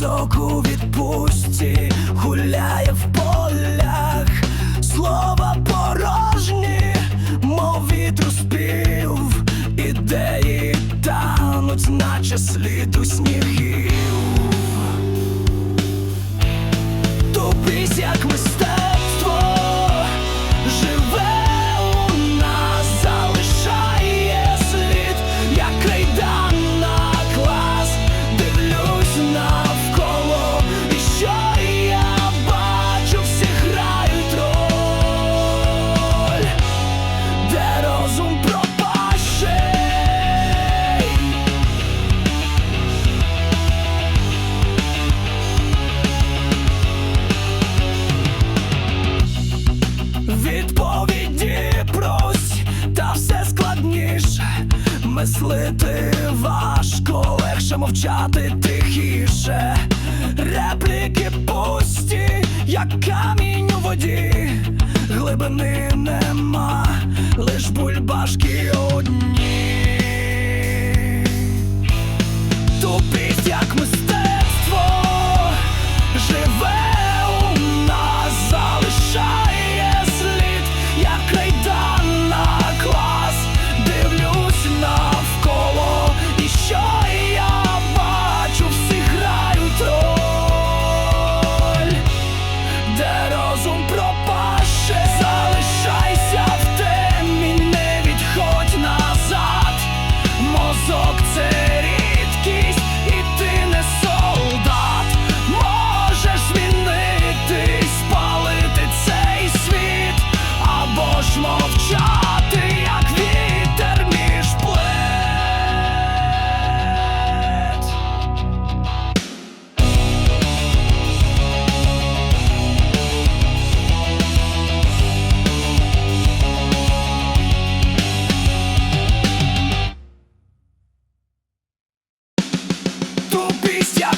мозок у відпустці, гуляє в полях, слова порожні, мов вітру спів, ідеї тануть, наче слід у снігів. Мислити важко, легше мовчати тихіше. Репліки пусті, як камінь у воді, глибини нема, лиш бульбашки одні. Тупість як мистецтво beast, yeah.